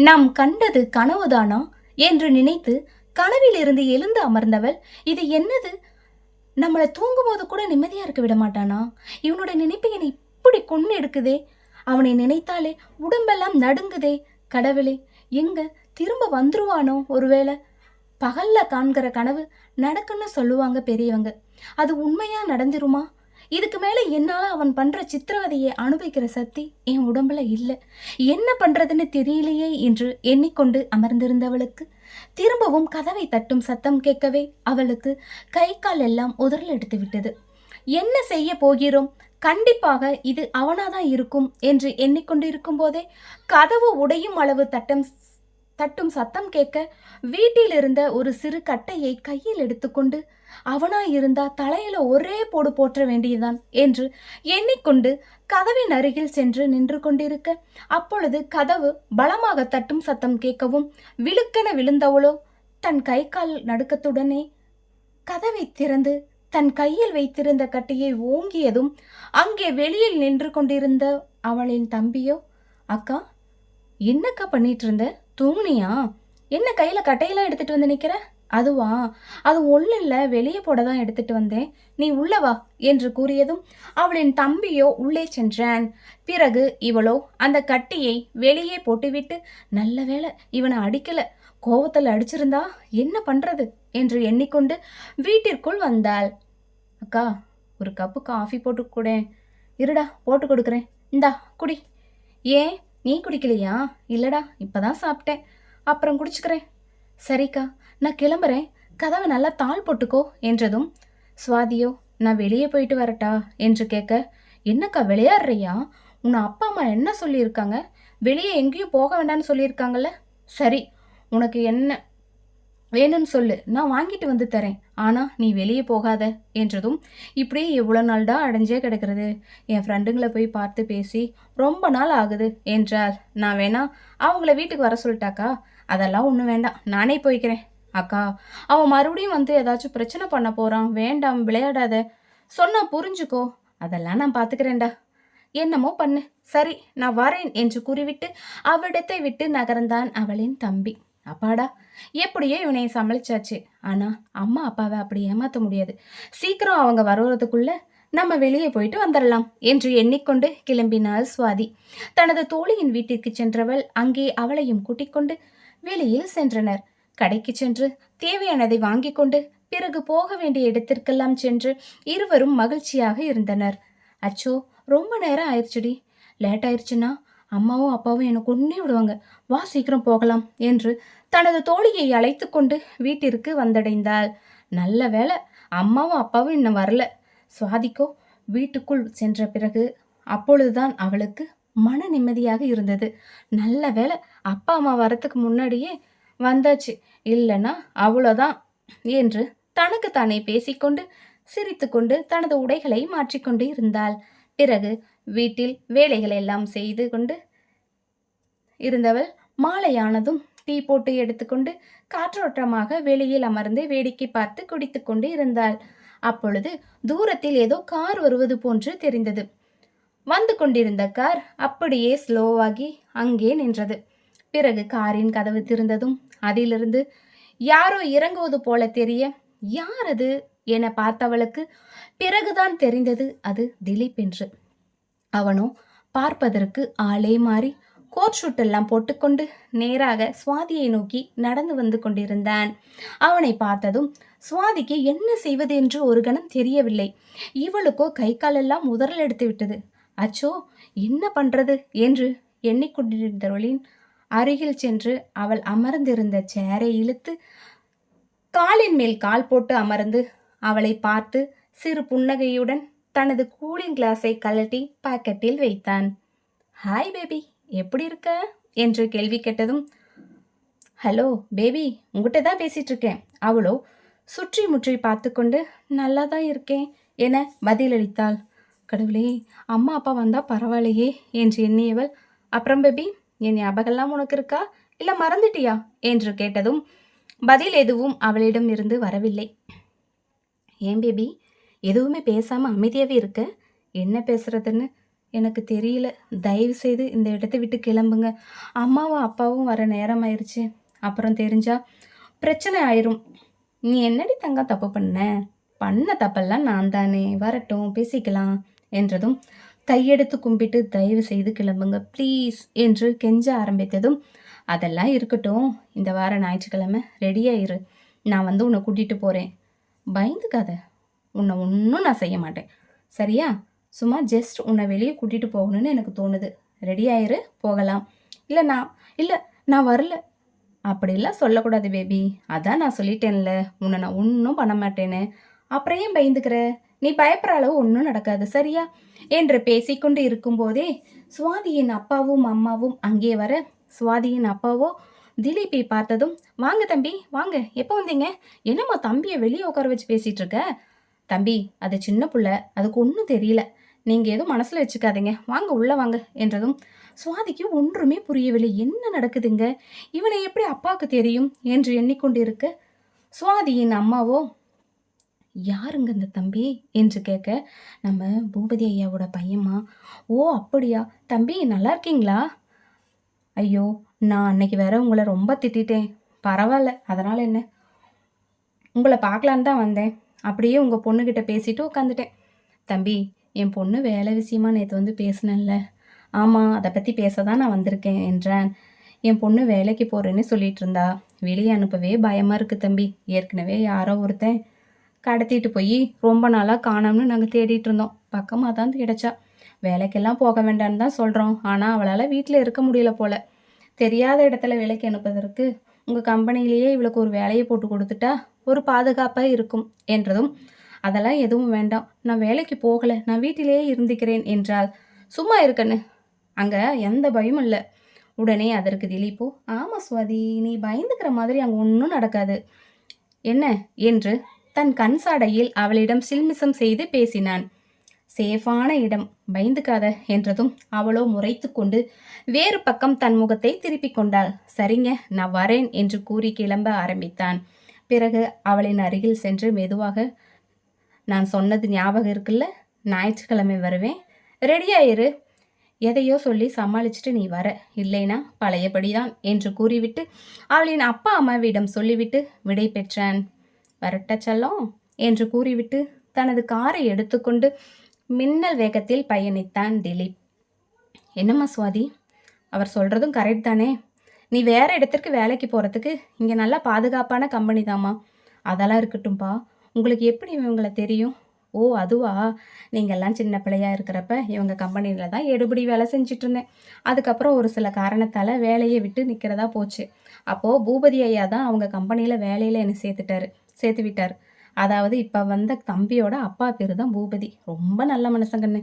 நாம் கண்டது கனவுதானா? என்று நினைத்து கனவிலிருந்து எழுந்து அமர்ந்தவள் இது என்னது? நம்மளை தூங்கும்போது கூட நிம்மதியா இருக்க விட மாட்டானா? இவனோட நினைப்பு என்னை இப்படி கொண்டு எடுக்குதே. அவனை நினைத்தாலே உடம்பெல்லாம் நடுங்குதே. கடவுளே எங்க திரும்ப வந்துருவானோ ஒருவேளை? பகல்ல காண்கிற கனவு நடக்குன்னு சொல்லுவாங்க பெரியவங்க. அது உண்மையா நடந்துருமா? இதுக்கு மேலே என்னால் அவன் பண்ணுற சித்திரவதையை அனுபவிக்கிற சக்தி என் உடம்புல இல்லை. என்ன பண்ணுறதுன்னு தெரியலையே என்று எண்ணிக்கொண்டு அமர்ந்திருந்தவளுக்கு திரும்பவும் கதவை தட்டும் சத்தம் கேட்கவே அவளுக்கு கை கால் எல்லாம் உதறல் எடுத்து விட்டது. என்ன செய்ய போகிறோம்? கண்டிப்பாக இது அவனாதான் இருக்கும் என்று எண்ணிக்கொண்டிருக்கும் போதே கதவு உடையும் அளவு தட்டம் தட்டும் சத்தம் கேட்க வீட்டில் இருந்த ஒரு சிறு கட்டையை கையில் எடுத்துக்கொண்டு அவனா இருந்தா தலையில ஒரே போடு போற்ற வேண்டியதுதான் என்று எண்ணிக்கொண்டு கதவின் அருகில் சென்று நின்று கொண்டிருக்க அப்பொழுது கதவு பலமாக தட்டும் சத்தம் கேட்கவும் விழுக்கென விழுந்தவளோ தன் கை கால் நடுக்கத்துடனே கதவை திறந்து தன் கையில் வைத்திருந்த கட்டையை ஓங்கியதும் அங்கே வெளியில் நின்று கொண்டிருந்த அவளின் தம்பியோ அக்கா என்னக்கா பண்ணிட்டு இருந்த? தூங்குனியா? என்ன கையில் கட்டையெல்லாம் எடுத்துட்டு வந்து நிற்கிற அதுவா? அது ஒன்றும் இல்லை வெளியே போட தான் எடுத்துட்டு வந்தேன். நீ உள்ள வா என்று கூறியதும் அவளின் தம்பியோ உள்ளே சென்றான். பிறகு இவளோ அந்த கட்டியை வெளியே போட்டுவிட்டு நல்ல வேளை இவனை அடிக்கல கோவத்தில் அடிச்சிருந்தா என்ன பண்ணுறது என்று எண்ணிக்கொண்டு வீட்டிற்குள் வந்தாள். அக்கா ஒரு கப்பு காஃபி போட்டு கூட இருடா போட்டு கொடுக்குறேன். இந்தா குடி. ஏன்? நீ குடிக்கலையா? இல்லடா இப்பதான் சாப்பிட்டேன். அப்புறம் குடிச்சுக்கிறேன். சரிக்கா நான் கிளம்புறேன். கதவை நல்லா தாள் போட்டுக்கோ என்றதும் சுவாதியோ நான் வெளியே போயிட்டு வரட்டா என்று கேட்க என்னக்கா விளையாடுறியா? உன் அப்பா அம்மா என்ன சொல்லியிருக்காங்க? வெளியே எங்கேயும் போக வேண்டாம்னு சொல்லியிருக்காங்கல்ல? சரி உனக்கு என்ன வேணும்னு சொல்லு நான் வாங்கிட்டு வந்து தரேன். ஆனால் நீ வெளியே போகாத என்றதும் இப்படியே எவ்வளோ நாள் தான் அடைஞ்சே கிடக்கிறது. என் ஃப்ரெண்டுங்களை போய் பார்த்து பேசி ரொம்ப நாள் ஆகுது என்றார் நான் வேணா அவங்கள வீட்டுக்கு வர சொல்லிட்டாக்கா? அதெல்லாம் ஒன்றும் வேண்டாம் நானே போய்க்கிறேன். அக்கா அவன் மறுபடியும் வந்து ஏதாச்சும் பிரச்சனை பண்ண போகிறான் வேண்டாம் விளையாடாத. சொன்னா புரிஞ்சுக்கோ அதெல்லாம் நான் பார்த்துக்கிறேன்டா என்னமோ பண்ணு. சரி நான் வரேன் என்று கூறிவிட்டு அவ்விடத்தை விட்டு நகர்ந்தான் அவளின் தம்பி. அப்பாடா எப்படியோ இவனை சமாளிச்சாச்சு. ஆனால் அம்மா அப்பாவை அப்படி ஏமாற்ற முடியாது. சீக்கிரம் அவங்க வருவதுக்குள்ள நம்ம வெளியே போயிட்டு வந்துடலாம் என்று எண்ணிக்கொண்டு கிளம்பினாள் சுவாதி. தனது தோழியின் வீட்டிற்கு சென்றவள் அங்கே அவளையும் கூட்டிக் கொண்டு வெளியில் சென்றனர். கடைக்கு சென்று தேவையானதை வாங்கி கொண்டு பிறகு போக வேண்டிய இடத்திற்கெல்லாம் சென்று இருவரும் மகிழ்ச்சியாக இருந்தனர். அச்சோ ரொம்ப நேரம் ஆயிடுச்சுடி. லேட் ஆயிடுச்சுன்னா அம்மாவும் அப்பாவும் என்னை கொண்டே விடுவாங்க. வா சீக்கிரம் போகலாம் என்று தனது தோழியை அழைத்து கொண்டு வீட்டிற்கு வந்தடைந்தாள். நல்ல வேளை அம்மாவும் அப்பாவும் இன்னும் வரல. சுவாதிக்கோ வீட்டுக்குள் சென்ற பிறகு அப்பொழுதுதான் அவளுக்கு மன நிம்மதியாக இருந்தது. நல்ல வேளை அப்பா அம்மா வரத்துக்கு முன்னாடியே வந்தாச்சு. இல்லைன்னா அவ்வளோதான் என்று தனக்கு தானே பேசிக்கொண்டு சிரித்துக்கொண்டு தனது உடைகளை மாற்றிக்கொண்டு இருந்தாள். பிறகு வீட்டில் வேலைகள் எல்லாம் செய்து கொண்டு இருந்தவள் மாலையானதும் டீ போட்டு எடுத்துக்கொண்டு காற்றோட்டமாக வெளியில் அமர்ந்து வேடிக்கை பார்த்து குடித்துக்கொண்டு இருந்தாள். அப்பொழுது தூரத்தில் ஏதோ கார் வருவது போன்று தெரிந்தது. வந்து கொண்டிருந்த கார் அப்படியே ஸ்லோவாகி அங்கே நின்றது. பிறகு காரின் கதவு திறந்ததும் அதிலிருந்து யாரோ இறங்குவது போல தெரிய யார் அது? என பார்த்தவளுக்கு பிறகுதான் தெரிந்தது அது திலீப் என்று. அவனோ பார்ப்பதற்கு ஆளே மாறி கோட் ஷூட் எல்லாம் போட்டுக்கொண்டு நேராக சுவாதியை நோக்கி நடந்து வந்து கொண்டிருந்தான். அவனை பார்த்ததும் சுவாதிக்கு என்ன செய்வது என்று ஒரு கணம் தெரியவில்லை. இவளுக்கோ கை காலெல்லாம் உதறல் எடுத்து விட்டது. அச்சோ என்ன பண்றது என்று எண்ணிக்கொண்டிருந்தவளின் அருகில் சென்று அவள் அமர்ந்திருந்த சேரை இழுத்து காலின் மேல் கால் போட்டு அமர்ந்து அவளை பார்த்து சிறு புன்னகையுடன் தனது கூலிங் கிளாஸை கழட்டி பாக்கெட்டில் வைத்தான். ஹாய் பேபி எப்படி இருக்க? என்று கேள்வி கேட்டதும் ஹலோ பேபி உங்ககிட்ட தான் பேசிகிட்டு இருக்கேன். அவளோ சுற்றி முற்றி பார்த்து கொண்டு நல்லா தான் இருக்கேன் என பதிலளித்தாள். கடவுளே அம்மா அப்பா வந்தால் பரவாயில்லையே என்று எண்ணியவள் அப்புறம் பேபி என் ஞாபகம்லாம் உனக்கு இருக்கா? இல்லை மறந்துட்டியா? என்று கேட்டதும் பதில் எதுவும் அவளிடம் இருந்து வரவில்லை. ஏன் பேபி எதுவுமே பேசாமல் அமைதியாகவே இருக்க? என்ன பேசுகிறதுன்னு எனக்கு தெரியல. தயவு செய்து இந்த இடத்த விட்டு கிளம்புங்க. அம்மாவும் அப்பாவும் வர நேரம் ஆயிடுச்சு அப்புறம் தெரிஞ்சால் பிரச்சனை ஆயிரும். நீ என்னடி தங்கம் தப்பு பண்ண? பண்ண தப்பெல்லாம் நான் தானே. வரட்டும் பேசிக்கலாம் என்றதும் கையெடுத்து கும்பிட்டு தயவு செய்து கிளம்புங்க. ப்ளீஸ் என்று கெஞ்ச ஆரம்பித்ததும் அதெல்லாம் இருக்கட்டும். இந்த வார ஞாயிற்றுக்கிழமை ரெடியாயிரு நான் வந்து உன்னை கூட்டிகிட்டு போகிறேன் பயந்துக்காத. உன்னை ஒன்றும் நான் செய்ய மாட்டேன். சரியா? சும்மா ஜஸ்ட் உன்னை வெளியே கூட்டிகிட்டு போகணும்னு எனக்கு தோணுது. ரெடி ஆயிரு போகலாம். இல்லை நான் இல்லை நான் வரல. அப்படிலாம் சொல்லக்கூடாது பேபி அதான் நான் சொல்லிட்டேன்ல. உன்னை நான் ஒன்றும் பண்ண மாட்டேன்னு. அப்புறம் ஏன் பயந்துக்கிற? நீ பயப்படுற அளவு ஒன்றும் நடக்காது சரியா? என்று பேசிக்கொண்டு இருக்கும்போதே சுவாதியின் அப்பாவும் அம்மாவும் அங்கே வர சுவாதியின் அப்பாவோ திலீப்பை பார்த்ததும் வாங்க தம்பி வாங்க. எப்போ வந்தீங்க? என்னம்மா தம்பியை வெளியே உட்கார வச்சு பேசிகிட்டு இருக்க? தம்பி அது சின்ன புள்ள அதுக்கு ஒன்றும் தெரியல. நீங்கள் எதுவும் மனசில் வச்சுக்காதீங்க. வாங்க உள்ளே வாங்க என்றதும் சுவாதிக்கு ஒன்றுமே புரியவில்லை. என்ன நடக்குதுங்க? இவனை எப்படி அப்பாவுக்கு தெரியும் என்று எண்ணிக்கொண்டிருக்க சுவாதியின் அம்மாவோ யாருங்க இந்த தம்பி? என்று கேட்க நம்ம பூபதி ஐயாவோட பையம்மா. ஓ அப்படியா? தம்பி நல்லா இருக்கீங்களா? ஐயோ நான் அன்னைக்கு வேற உங்களை ரொம்ப திட்டிட்டேன். பரவாயில்ல. அதனால் என்ன? உங்களை பார்க்கலான்னு தான் வந்தேன். அப்படியே உங்கள் பொண்ணுக்கிட்ட பேசிட்டு உட்காந்துட்டேன் தம்பி என் பொண்ணு வேலை விஷயமா நேற்று வந்து பேசினேன்ல. ஆமாம் அதை பற்றி பேச தான் நான் வந்திருக்கேன் என்றான். என் பொண்ணு வேலைக்கு போகிறேன்னு சொல்லிட்டு இருந்தா வெளியே அனுப்பவே பயமாக இருக்குது தம்பி. ஏற்கனவே யாரோ ஒருத்தன் கடத்திட்டு போய் ரொம்ப நாளாக காணோம்னு நாங்கள் தேடிட்டு இருந்தோம். பக்கமாக தான் கிடைச்சா வேலைக்கெல்லாம் போக வேண்டாம்னு தான் சொல்கிறோம் ஆனால் அவளால் வீட்டில் இருக்க முடியல போல். தெரியாத இடத்துல வேலைக்கு அனுப்புவதற்கு உங்கள் கம்பெனிலேயே இவளுக்கு ஒரு வேலையை போட்டு கொடுத்துட்டா ஒரு பாதுகாப்பாக இருக்கும் என்றதும் அதெல்லாம் எதுவும் வேண்டாம். நான் வேலைக்கு போகலை. நான் வீட்டிலேயே இருந்துக்கிறேன் என்றால் சும்மா இருக்கன்னு அங்கே எந்த பயமும் இல்லை. உடனே அதற்கு திலீப்போ ஆமாம் சுவாதி. நீ பயந்துக்கிற மாதிரி அங்கே ஒன்றும் நடக்காது. என்ன? என்று தன் கண் சாடையில் அவளிடம் சில்மிசம் செய்து பேசினான். சேஃபான இடம். பயந்துக்காத என்றதும் அவளோ முறைத்து கொண்டு வேறு பக்கம் தன் முகத்தை திருப்பிக் கொண்டாள். சரிங்க நான் வரேன் என்று கூறி கிளம்ப ஆரம்பித்தான். பிறகு அவளின் அருகில் சென்று மெதுவாக நான் சொன்னது ஞாபகம் இருக்குல்ல? ஞாயிற்றுக்கிழமை வருவேன். ரெடியாயிரு எதையோ சொல்லி சமாளிச்சுட்டு நீ வர. இல்லைனா பழையபடிதான் என்று கூறிவிட்டு அவளின் அப்பா அம்மாவிடம் சொல்லிவிட்டு விடை பெற்றான். வரட்ட செல்லம் என்று கூறிவிட்டு தனது காரை எடுத்துக்கொண்டு மின்னல் வேகத்தில் பயணித்தான் திலீப். என்னம்மா சுவாதி? அவர் சொல்கிறதும் கரெக்ட் தானே? நீ வேறு இடத்திற்கு வேலைக்கு போகிறதுக்கு இங்கே நல்லா பாதுகாப்பான கம்பெனி தாம்மா. அதெல்லாம் இருக்கட்டும்பா. உங்களுக்கு எப்படி இவங்களை தெரியும்? ஓ அதுவா? நீங்கள்லாம் சின்ன பிள்ளையாக இருக்கிறப்ப இவங்க கம்பெனியில் தான் எடுபடி வேலை செஞ்சுட்டு இருந்தேன் அதுக்கப்புறம் ஒரு சில காரணத்தால் வேலையை விட்டு நிற்கிறதா போச்சு. அப்போது பூபதி ஐயா தான் அவங்க கம்பெனியில் வேலையில் என்னை சேர்த்துட்டாரு. சேர்த்து விட்டார் அதாவது இப்போ வந்த தம்பியோட அப்பா பேர் தான் பூபதி. ரொம்ப நல்ல மனுஷங்கண்ணு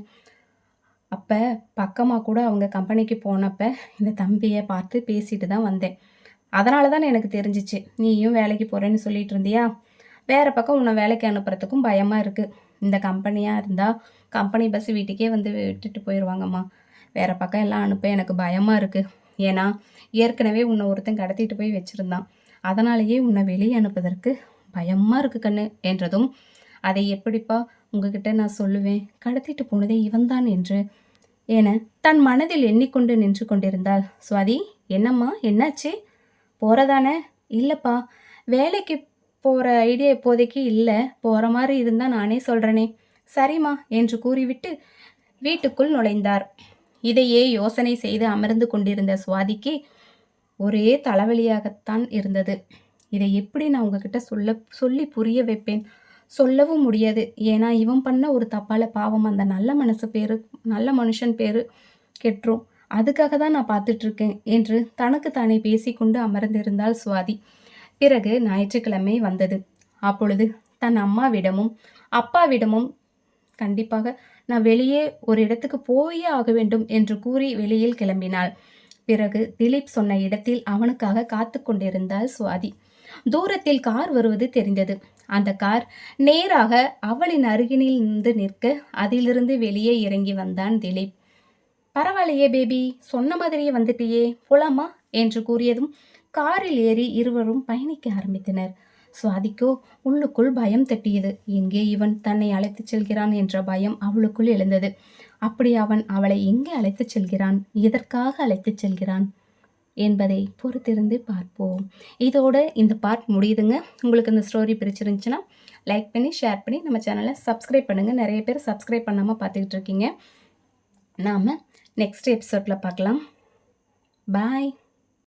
அப்போ பக்கமாக கூட அவங்க கம்பெனிக்கு போனப்போ இந்த தம்பியை பார்த்து பேசிட்டு தான் வந்தேன். அதனால தான் எனக்கு தெரிஞ்சிச்சு. நீயும் வேலைக்கு போகிறேன்னு சொல்லிட்டு இருந்தியா? வேறு பக்கம் உன்னை வேலைக்கு அனுப்புறதுக்கும் பயமாக இருக்குது இந்த கம்பெனியாக இருந்தால் கம்பெனி பஸ் வீட்டுக்கே வந்து விட்டுட்டு போயிடுவாங்கம்மா வேறு பக்கம் எல்லாம் அனுப்ப எனக்கு பயமாக இருக்குது ஏன்னா ஏற்கனவே உன்னை ஒருத்தன் கடத்திட்டு போய் வச்சுருந்தான். அதனாலேயே உன்னை வெளியே அனுப்புவதற்கு பயமாக இருக்குது கண்ணு என்றதும் அதை எப்படிப்பா உங்ககிட்ட நான் சொல்லுவேன்? கடத்திட்டு போனதே இவன்தான் என்று. என தன் மனதில் எண்ணிக்கொண்டு நின்று கொண்டிருந்தாள். சுவாதி என்னம்மா? என்னாச்சு? போகிறதானே இல்லைப்பா வேலைக்கு போகிற ஐடியா இப்போதைக்கு இல்லை. போகிற மாதிரி இருந்தால் நானே சொல்கிறேனே சரிம்மா என்று கூறிவிட்டு வீட்டுக்குள் நுழைந்தார். இதையே யோசனை செய்து அமர்ந்து கொண்டிருந்த சுவாதிக்கு ஒரே தலைவலியாகத்தான் இருந்தது. இதை எப்படி நான் உங்ககிட்ட சொல்ல சொல்லி புரிய வைப்பேன்? சொல்லவும் முடியாது. ஏன்னா இவன் பண்ண ஒரு தப்பால் பாவம் அந்த நல்ல மனசு பேர் நல்ல மனுஷன் பேர் கெட்டுரும். அதுக்காக தான் நான் பார்த்துட்ருக்கேன் என்று தனக்கு தானே பேசிக்கொண்டு அமர்ந்திருந்தாள் சுவாதி. பிறகு ஞாயிற்றுக்கிழமை வந்தது. அப்பொழுது தன் அம்மாவிடமும் அப்பாவிடமும் கண்டிப்பாக நான் வெளியே ஒரு இடத்துக்கு போயே ஆக வேண்டும் என்று கூறி வெளியில் கிளம்பினாள். பிறகு திலீப் சொன்ன இடத்தில் அவனுக்காக காத்து கொண்டிருந்தாள் சுவாதி. தூரத்தில் கார் வருவது தெரிந்தது. அந்த கார் நேராக அவளின் அருகினில் நின்று நிற்க அதிலிருந்து வெளியே இறங்கி வந்தான் திலீப். பரவாயில்லையே பேபி சொன்ன மாதிரியே வந்துட்டியே புலமா? என்று கூறியதும் காரில் ஏறி இருவரும் பயணிக்க ஆரம்பித்தனர். சுவாதிக்கோ உள்ளுக்குள் பயம் தட்டியது. எங்கே இவன் தன்னை அழைத்துச் செல்கிறான் என்ற பயம் அவளுக்குள் எழுந்தது. அப்படி அவன் அவளை எங்கே அழைத்துச் செல்கிறான்? எதற்காக அழைத்துச் செல்கிறான்? என்பதை பொறுத்திருந்து பார்ப்போம். இதோட இந்த பார்ட் முடியுதுங்க. உங்களுக்கு இந்த ஸ்டோரி பிடிச்சிருந்துச்சுன்னா லைக் பண்ணி ஷேர் பண்ணி நம்ம சேனலை சப்ஸ்கிரைப் பண்ணுங்கள் நிறைய பேர் சப்ஸ்கிரைப் பண்ணாமல் பார்த்துக்கிட்டு இருக்கீங்க. நாம் நெக்ஸ்ட் எபிசோடில் பார்க்கலாம். பாய்